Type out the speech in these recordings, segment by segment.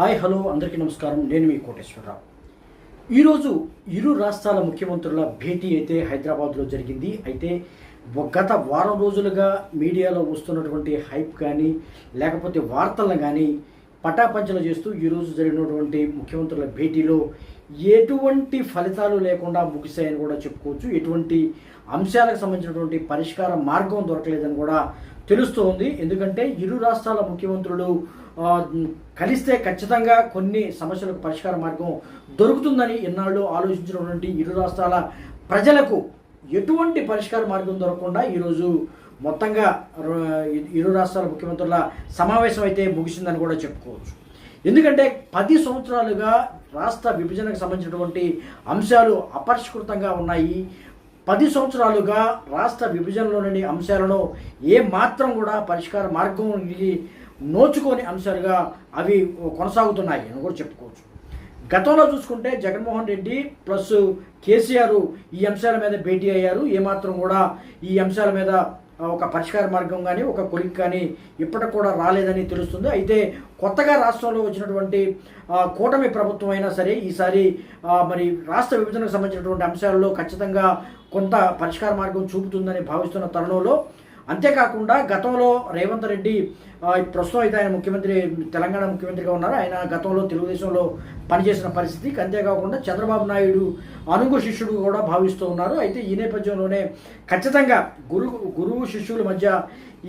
Hi hello అందరికీ నమస్కారం. నేను మీ కోటేశ్వరరావు. ఈరోజు ఇరు రాష్ట్రాల ముఖ్యమంత్రుల భేటీ అయితే హైదరాబాద్లో జరిగింది. అయితే గత వారం రోజులుగా మీడియాలో వస్తున్నటువంటి హైప్ కానీ లేకపోతే వార్తలను కానీ పటాపంచలు చేస్తూ ఈరోజు జరిగినటువంటి ముఖ్యమంత్రుల భేటీలో ఎటువంటి ఫలితాలు లేకుండా ముగిశాయని కూడా చెప్పుకోవచ్చు. ఎటువంటి అంశాలకు సంబంధించినటువంటి పరిష్కార మార్గం దొరకలేదని కూడా తెలుస్తోంది. ఎందుకంటే ఇరు రాష్ట్రాల ముఖ్యమంత్రులు కలిస్తే ఖచ్చితంగా కొన్ని సమస్యలకు పరిష్కార మార్గం దొరుకుతుందని ఎన్నాళ్ళు ఆలోచించినటువంటి ఇరు రాష్ట్రాల ప్రజలకు ఎటువంటి పరిష్కార మార్గం దొరకకుండా ఈరోజు మొత్తంగా ఇరు రాష్ట్రాల ముఖ్యమంత్రుల సమావేశం అయితే ముగిసిందని కూడా చెప్పుకోవచ్చు. ఎందుకంటే పది సంవత్సరాలుగా రాష్ట్ర విభజనకు సంబంధించినటువంటి అంశాలు అపరిష్కృతంగా ఉన్నాయి. పది సంవత్సరాలుగా రాష్ట్ర విభజనలోని అంశాలను ఏ మాత్రం కూడా పరిష్కార మార్గం ఇది నోచుకోని అంశాలుగా అవి కొనసాగుతున్నాయి అని కూడా చెప్పుకోవచ్చు. గతంలో చూసుకుంటే జగన్మోహన్ రెడ్డి ప్లస్ కేసీఆర్ ఈ అంశాల మీద భేటీ అయ్యారు. ఏమాత్రం కూడా ఈ అంశాల మీద ఒక పరిష్కార మార్గం కానీ ఒక కొలిక్ కానీ ఇప్పటికి కూడా రాలేదని తెలుస్తుంది. అయితే కొత్తగా రాష్ట్రంలో వచ్చినటువంటి కూటమి ప్రభుత్వం అయినా సరే ఈసారి మరి రాష్ట్ర విభజనకు సంబంధించినటువంటి అంశాలలో ఖచ్చితంగా కొంత పరిష్కార మార్గం చూపుతుందని భావిస్తున్న తరుణంలో అంతేకాకుండా గతంలో రేవంత్ రెడ్డి ప్రస్తుతం అయితే ఆయన ముఖ్యమంత్రి తెలంగాణ ముఖ్యమంత్రిగా ఉన్నారు. ఆయన గతంలో తెలుగుదేశంలో పనిచేసిన పరిస్థితి అంతేకాకుండా చంద్రబాబు నాయుడు అనుగు శిష్యుడు కూడా భావిస్తూ ఉన్నారు. అయితే ఈ నేపథ్యంలోనే ఖచ్చితంగా గురువు గురువు శిష్యుల మధ్య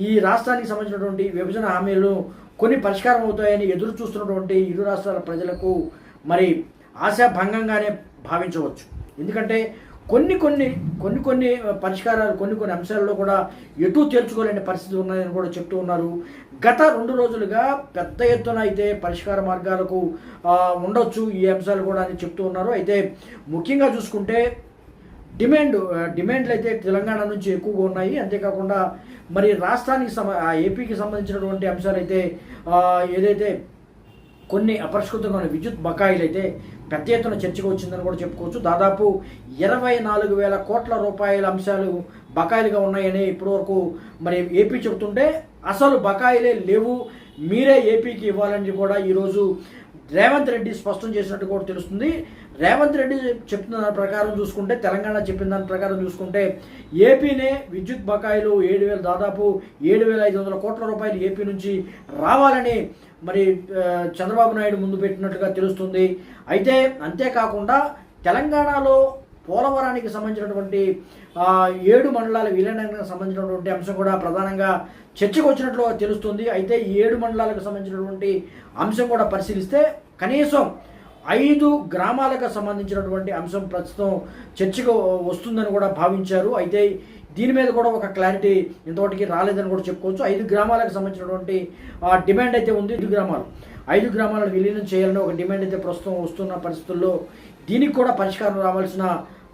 ఈ రాష్ట్రానికి సంబంధించినటువంటి విభజన హామీలు కొన్ని పరిష్కారం అవుతాయని ఎదురు చూస్తున్నటువంటి ఇరు రాష్ట్రాల ప్రజలకు మరి ఆశాభంగంగానే భావించవచ్చు. ఎందుకంటే కొన్ని కొన్ని కొన్ని కొన్ని పరిష్కారాలు కొన్ని కొన్ని అంశాల్లో కూడా ఎటు తేల్చుకోలేని పరిస్థితి ఉన్నదని కూడా చెప్తూ ఉన్నారు. గత రెండు రోజులుగా పెద్ద ఎత్తున అయితే పరిష్కార మార్గాలకు ఉండొచ్చు ఈ అంశాలు కూడా అని చెప్తూ ఉన్నారు. అయితే ముఖ్యంగా చూసుకుంటే డిమాండ్ డిమాండ్లు అయితే తెలంగాణ నుంచి ఎక్కువగా ఉన్నాయి. అంతేకాకుండా మరి రాష్ట్రానికి సమ ఏపీకి సంబంధించినటువంటి అంశాలు అయితే ఏదైతే కొన్ని అపరిష్కృతమైన విద్యుత్ బకాయిలు అయితే పెద్ద ఎత్తున చర్చకు వచ్చిందని కూడా చెప్పుకోవచ్చు. దాదాపు ఇరవై నాలుగు వేల కోట్ల రూపాయల అంశాలు బకాయిలుగా ఉన్నాయని ఇప్పటివరకు మరి ఏపీ చెబుతుంటే అసలు బకాయిలే లేవు. మీరే ఏపీకి ఇవ్వాలని కూడా ఈరోజు రేవంత్ రెడ్డి స్పష్టం చేసినట్టు కూడా తెలుస్తుంది. రేవంత్ రెడ్డి చెప్తున్న దాని ప్రకారం చూసుకుంటే తెలంగాణ చెప్పిన దాని ప్రకారం చూసుకుంటే ఏపీనే విద్యుత్ బకాయిలు ఏడు వేల దాదాపు ఏడు వేల ఐదు వందల కోట్ల రూపాయలు ఏపీ నుంచి రావాలని మరి చంద్రబాబు నాయుడు ముందు పెట్టినట్టుగా తెలుస్తుంది. అయితే అంతేకాకుండా తెలంగాణలో పోలవరానికి సంబంధించినటువంటి ఏడు మండలాల విలీనానికి సంబంధించినటువంటి అంశం కూడా ప్రధానంగా చర్చకు వచ్చినట్లు తెలుస్తుంది. అయితే ఈ ఏడు మండలాలకు సంబంధించినటువంటి అంశం కూడా పరిశీలిస్తే కనీసం ఐదు గ్రామాలకు సంబంధించినటువంటి అంశం ప్రస్తుతం చర్చకు వస్తుందని కూడా భావించారు. అయితే దీని మీద కూడా ఒక క్లారిటీ ఇంతవరకు రాలేదని కూడా చెప్పుకోవచ్చు. ఐదు గ్రామాలకు సంబంధించినటువంటి డిమాండ్ అయితే ఉంది. ఐదు గ్రామాలు ఐదు గ్రామాలను విలీనం చేయాలని ఒక డిమాండ్ అయితే ప్రస్తుతం వస్తున్న పరిస్థితుల్లో దీనికి కూడా పరిష్కారం రావాల్సిన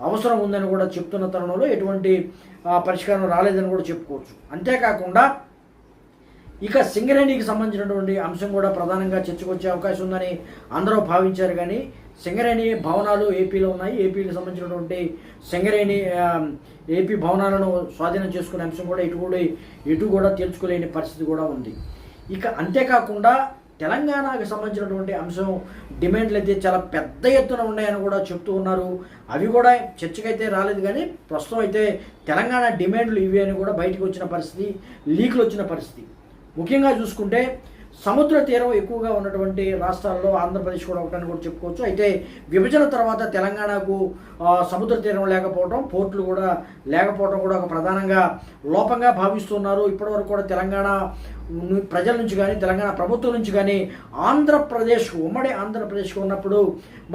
అవసరం ఉందని కూడా చెప్తున్న తరుణంలో ఎటువంటి పరిష్కారం రాలేదని కూడా చెప్పుకోవచ్చు. అంతేకాకుండా ఇక సింగరేణికి సంబంధించినటువంటి అంశం కూడా ప్రధానంగా చర్చకొచ్చే అవకాశం ఉందని అందరూ భావించారు. కానీ సింగరేణి భవనాలు ఏపీలో ఉన్నాయి. ఏపీకి సంబంధించినటువంటి సింగరేణి ఏపీ భవనాలను స్వాధీనం చేసుకునే అంశం కూడా ఇటు కూడా ఇటు కూడా తేల్చుకోలేని పరిస్థితి కూడా ఉంది. ఇక అంతేకాకుండా తెలంగాణకు సంబంధించినటువంటి అంశం డిమాండ్లు అయితే చాలా పెద్ద ఎత్తున ఉన్నాయని కూడా చెప్తూ ఉన్నారు. అవి కూడా చర్చకైతే రాలేదు కానీ ప్రస్తుతం అయితే తెలంగాణ డిమాండ్లు ఇవి అని కూడా బయటకు వచ్చిన పరిస్థితి లీకులు వచ్చిన పరిస్థితి. ముఖ్యంగా చూసుకుంటే సముద్ర తీరం ఎక్కువగా ఉన్నటువంటి రాష్ట్రాల్లో ఆంధ్రప్రదేశ్ కూడా ఒకటని కూడా చెప్పుకోవచ్చు. అయితే విభజన తర్వాత తెలంగాణకు సముద్ర తీరం లేకపోవడం పోర్టులు కూడా లేకపోవడం కూడా ఒక ప్రధానంగా లోపంగా భావిస్తున్నారు. ఇప్పటివరకు కూడా తెలంగాణ ప్రజల నుంచి కానీ తెలంగాణ ప్రభుత్వం నుంచి కానీ ఆంధ్రప్రదేశ్ ఉమ్మడి ఆంధ్రప్రదేశ్ ఉన్నప్పుడు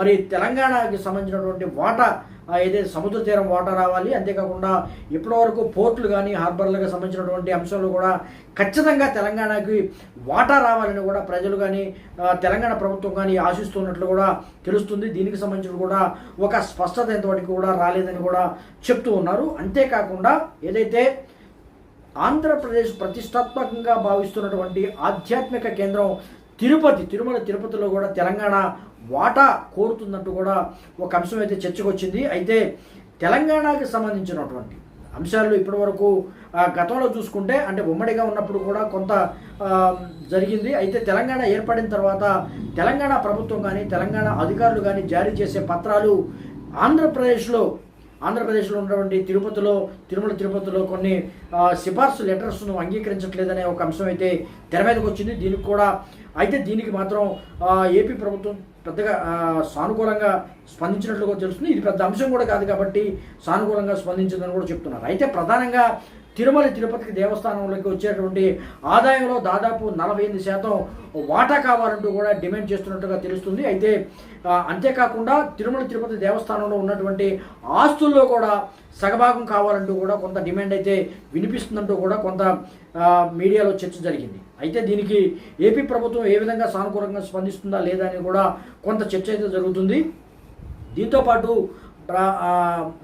మరి తెలంగాణకి సంబంధించినటువంటి వాటా ఏదైతే సముద్ర తీరం వాటా రావాలి. అంతేకాకుండా ఇప్పటివరకు పోర్టులు కానీ హార్బర్లకు సంబంధించినటువంటి అంశాలు కూడా ఖచ్చితంగా తెలంగాణకి వాటా రావాలని కూడా ప్రజలు కానీ తెలంగాణ ప్రభుత్వం కానీ ఆశిస్తున్నట్లు కూడా తెలుస్తుంది. దీనికి సంబంధించిన కూడా ఒక స్పష్టత ఇంతవరకు కూడా రాలేదని కూడా చెప్తూ ఉన్నారు. అంతేకాకుండా ఏదైతే ఆంధ్రప్రదేశ్ ప్రతిష్టాత్మకంగా భావిస్తున్నటువంటి ఆధ్యాత్మిక కేంద్రం తిరుపతి. తిరుమల తిరుపతిలో కూడా తెలంగాణ వాటా కోరుతుందంటూ కూడా ఒక అంశం అయితే చర్చకొచ్చింది. అయితే తెలంగాణకి సంబంధించినటువంటి అంశాలు ఇప్పటివరకు వరకు గతంలో చూసుకుంటే అంటే ఉమ్మడిగా ఉన్నప్పుడు కూడా కొంత జరిగింది. అయితే తెలంగాణ ఏర్పడిన తర్వాత తెలంగాణ ప్రభుత్వం కానీ తెలంగాణ అధికారులు కానీ జారీ చేసే పత్రాలు ఆంధ్రప్రదేశ్లో ఆంధ్రప్రదేశ్లో ఉన్నటువంటి తిరుపతిలో తిరుమల తిరుపతిలో కొన్ని ఆ, సిఫార్సు లెటర్స్ను అంగీకరించట్లేదనే ఒక అంశం అయితే తెర మీదకి వచ్చింది. దీనికి కూడా అయితే దీనికి మాత్రం ఏపీ ప్రభుత్వం పెద్దగా సానుకూలంగా స్పందించినట్లుగా తెలుస్తుంది. ఇది పెద్ద అంశం కూడా కాదు కాబట్టి సానుకూలంగా స్పందించిందని కూడా చెప్తున్నారు. అయితే ప్రధానంగా తిరుమల తిరుపతికి దేవస్థానంలోకి వచ్చేటువంటి ఆదాయంలో దాదాపు నలభై ఎనిమిది శాతం వాటా కావాలంటూ కూడా డిమాండ్ చేస్తున్నట్టుగా తెలుస్తుంది. అయితే అంతేకాకుండా తిరుమల తిరుపతి దేవస్థానంలో ఉన్నటువంటి ఆస్తుల్లో కూడా సగభాగం కావాలంటూ కూడా కొంత డిమాండ్ అయితే వినిపిస్తుందంటూ కూడా కొంత మీడియాలో చర్చ జరిగింది. అయితే దీనికి ఏపీ ప్రభుత్వం ఏ విధంగా సానుకూలంగా స్పందిస్తుందా లేదా అని కూడా కొంత చర్చ అయితే జరుగుతుంది. దీంతోపాటు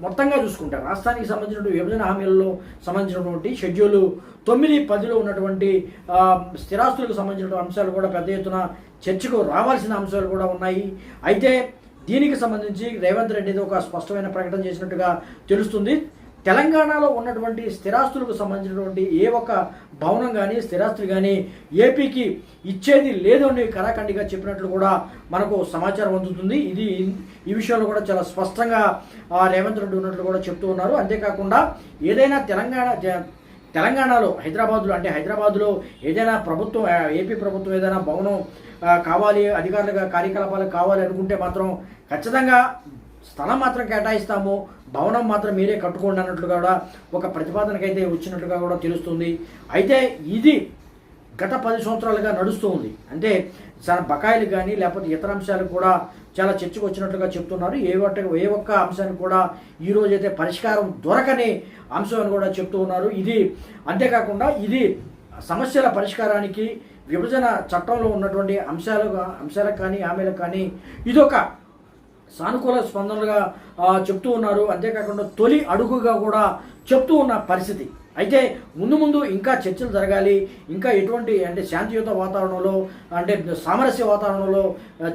మొత్తంగా చూసుకుంటే రాష్ట్రానికి సంబంధించిన విభజన హామీలలో సంబంధించినటువంటి షెడ్యూల్ తొమ్మిది పదిలో ఉన్నటువంటి స్థిరాస్తులకు సంబంధించిన అంశాలు కూడా పెద్ద ఎత్తున చర్చకు రావాల్సిన అంశాలు కూడా ఉన్నాయి. అయితే దీనికి సంబంధించి రేవంత్ రెడ్డి ఒక స్పష్టమైన ప్రకటన చేసినట్టుగా తెలుస్తుంది. తెలంగాణలో ఉన్నటువంటి స్థిరాస్తులకు సంబంధించినటువంటి ఏ ఒక్క భవనం కానీ స్థిరాస్తులు కానీ ఏపీకి ఇచ్చేది లేదు అని కరాఖండిగా చెప్పినట్లు కూడా మనకు సమాచారం అందుతుంది. ఇది ఈ విషయంలో కూడా చాలా స్పష్టంగా రేవంత్ రెడ్డి ఉన్నట్లు కూడా చెప్తూ ఉన్నారు. అంతేకాకుండా ఏదైనా తెలంగాణ తెలంగాణలో హైదరాబాద్లో అంటే హైదరాబాద్లో ఏదైనా ప్రభుత్వం ఏపీ ప్రభుత్వం ఏదైనా భవనం కావాలి అధికారులుగా కార్యకలాపాలు కావాలి అనుకుంటే మాత్రం ఖచ్చితంగా స్థలం మాత్రం కేటాయిస్తాము భవనం మాత్రం మీరే కట్టుకోండి అన్నట్లుగా కూడా ఒక ప్రతిపాదనకైతే వచ్చినట్లుగా కూడా తెలుస్తుంది. అయితే ఇది గత పది సంవత్సరాలుగా నడుస్తూ ఉంది. అంటే చాలా బకాయిలు కానీ లేకపోతే ఇతర అంశాలు కూడా చాలా చర్చకు వచ్చినట్లుగా చెప్తున్నారు. ఏ ఒక్క ఏ ఒక్క అంశాన్ని కూడా ఈరోజు అయితే పరిష్కారం దొరకని అంశం అని కూడా చెప్తూ ఉన్నారు. ఇది అంతేకాకుండా ఇది సమస్యల పరిష్కారానికి విభజన చట్టంలో ఉన్నటువంటి అంశాలు అంశాలకు కానీ హామీలకు కానీ ఇదొక సానుకూల స్పందనలుగా చెప్తూ ఉన్నారు. అంతేకాకుండా తొలి అడుగుగా కూడా చెప్తూ ఉన్న పరిస్థితి. అయితే ముందు ముందు ఇంకా చర్చలు జరగాలి. ఇంకా ఎటువంటి అంటే శాంతియుత వాతావరణంలో అంటే సామరస్య వాతావరణంలో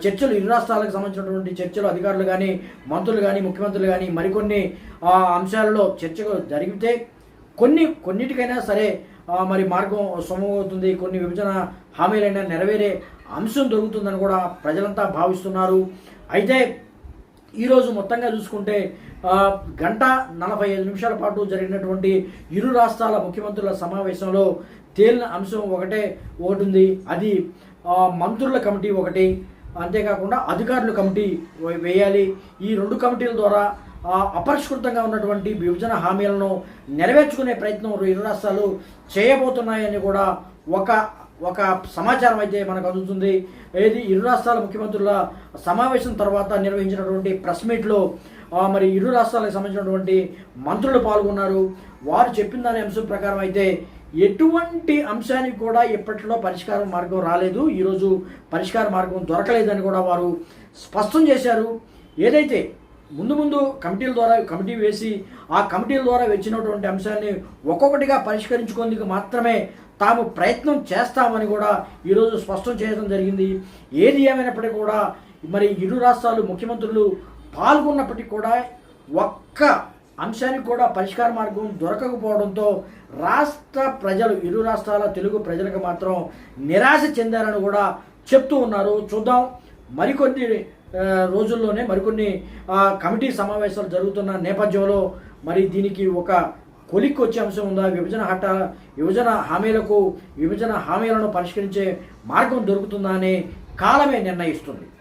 చర్చలు ఇరు రాష్ట్రాలకు సంబంధించినటువంటి చర్చలు అధికారులు కానీ మంత్రులు కానీ ముఖ్యమంత్రులు కానీ మరికొన్ని అంశాలలో చర్చలు జరిగితే కొన్ని కొన్నిటికైనా సరే మరి మార్గం సుమమవుతుంది కొన్ని విభజన హామీలైనా నెరవేరే అంశం దొరుకుతుందని కూడా ప్రజలంతా భావిస్తున్నారు. అయితే ఈరోజు మొత్తంగా చూసుకుంటే గంట నలభై ఐదు నిమిషాల పాటు జరిగినటువంటి ఇరు రాష్ట్రాల ముఖ్యమంత్రుల సమావేశంలో తేలిన అంశం ఒకటే ఒకటి ఉంది అది మంత్రుల కమిటీ ఒకటి. అంతేకాకుండా అధికారుల కమిటీ వే- వేయాలి. ఈ రెండు కమిటీల ద్వారా అపరిష్కృతంగా ఉన్నటువంటి విభజన హామీలను నెరవేర్చుకునే ప్రయత్నం ఇరు రాష్ట్రాలు చేయబోతున్నాయని కూడా ఒక ఒక సమాచారం అయితే మనకు అందుతుంది. ఏది? ఇరు రాష్ట్రాల ముఖ్యమంత్రుల సమావేశం తర్వాత నిర్వహించినటువంటి ప్రెస్ మీట్లో మరి ఇరు రాష్ట్రాలకు సంబంధించినటువంటి మంత్రులు పాల్గొన్నారు. వారు చెప్పిన దాని అంశం ప్రకారం అయితే ఎటువంటి అంశానికి కూడా ఇప్పట్లో పరిష్కార మార్గం రాలేదు. ఈరోజు పరిష్కార మార్గం దొరకలేదని కూడా వారు స్పష్టం చేశారు. ఏదైతే ముందు ముందు కమిటీల ద్వారా కమిటీ వేసి ఆ కమిటీల ద్వారా వచ్చినటువంటి అంశాన్ని ఒక్కొక్కటిగా పరిష్కరించుకునేందుకు మాత్రమే తాము ప్రయత్నం చేస్తామని కూడా ఈరోజు స్పష్టం చేయడం జరిగింది. ఏది ఏమైనప్పటికీ కూడా మరి ఇరు రాష్ట్రాలు ముఖ్యమంత్రులు పాల్గొన్నప్పటికీ కూడా ఒక్క అంశానికి కూడా పరిష్కార మార్గం దొరకకపోవడంతో రాష్ట్ర ప్రజలు ఇరు రాష్ట్రాల తెలుగు ప్రజలకు మాత్రం నిరాశ చెందారని కూడా చెప్తూ ఉన్నారు. చూద్దాం. మరికొన్ని రోజుల్లోనే మరికొన్ని కమిటీ సమావేశాలు జరుగుతున్న నేపథ్యంలో మరి దీనికి ఒక కొలిక్కి వచ్చే అంశం ఉందా విభజన హట్ట విభజన హామీలకు విభజన హామీలను పరిష్కరించే మార్గం దొరుకుతుందా అనే కాలమే నిర్ణయిస్తుంది.